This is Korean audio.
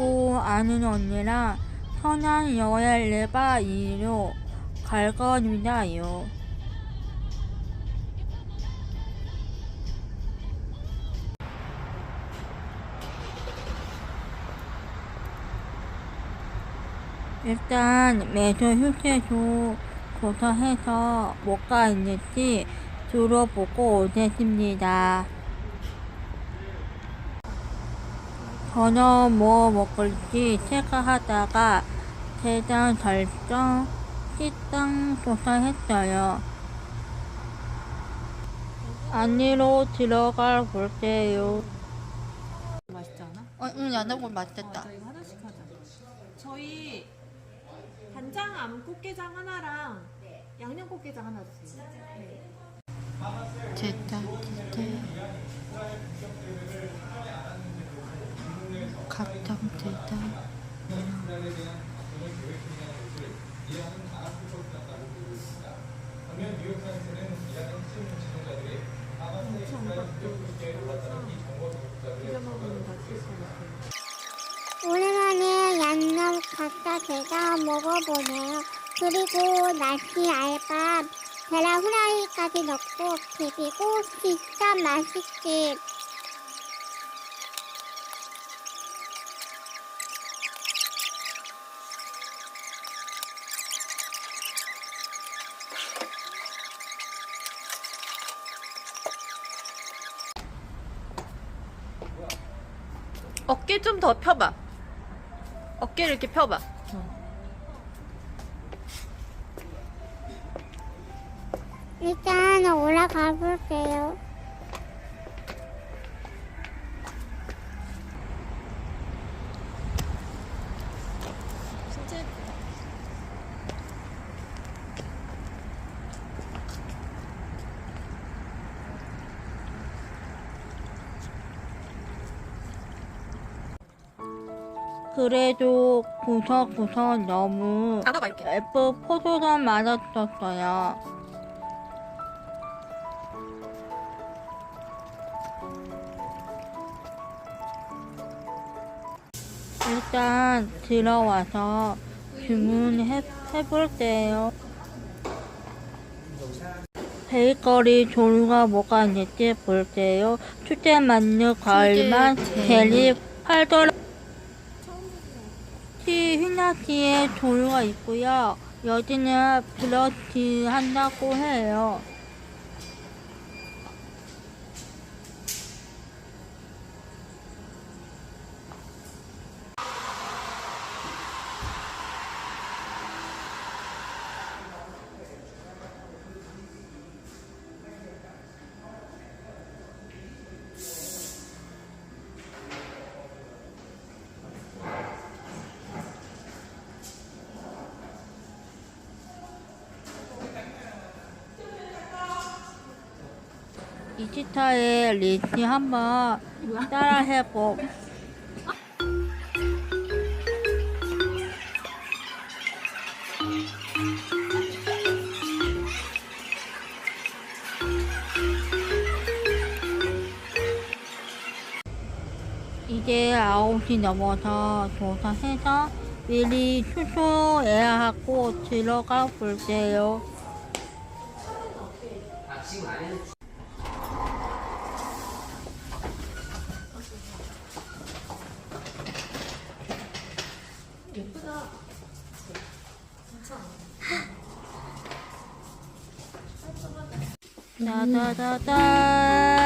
그리고 아는 언니랑 선한 여행 레바 이로 갈 겁니다요. 일단 매주 휴게소 조사해서 뭐가 있는지 들어보고 오겠습니다. 저녁 뭐 먹을지 체크하다가 대장 결정 식당 조사했어요. 안으로 들어가 볼게요. 맛있지 않아? 어, 응, 야나골 맛있겠다. 저희 하나씩 하자. 저희 간장 암 꽃게장 하나랑 양념 꽃게장 하나 주세요. 네. 됐다, 됐다. 갑당 됐다. 김치 암꽃도 비벼 먹으면 다쓸수 있어요. 오랜만에 양념 갖다 대가 먹어보네요. 그리고 날씨 알밥 계란 후라이까지 넣고 비비고 진짜 맛있지. 어깨 좀 더 펴봐. 어깨를 이렇게 펴봐. 일단 올라가 볼게요. 그래도 구석구석 너무 이렇게. 예쁜 포도전 맞았었어요. 일단 들어와서 주문해 해볼게요. 베이커리 종류가 뭐가 있는지 볼게요. 수제 만두 과일만 제리 팔더라. 티 휘나티의 종류가 있고요. 여기는 브러치 한다고 해요. 이지타의 리치 한번 따라 해보. 이제 9시 넘어서 조사해서 미리 수소 예약하고 들어가 볼게요. 따다다다 따다다다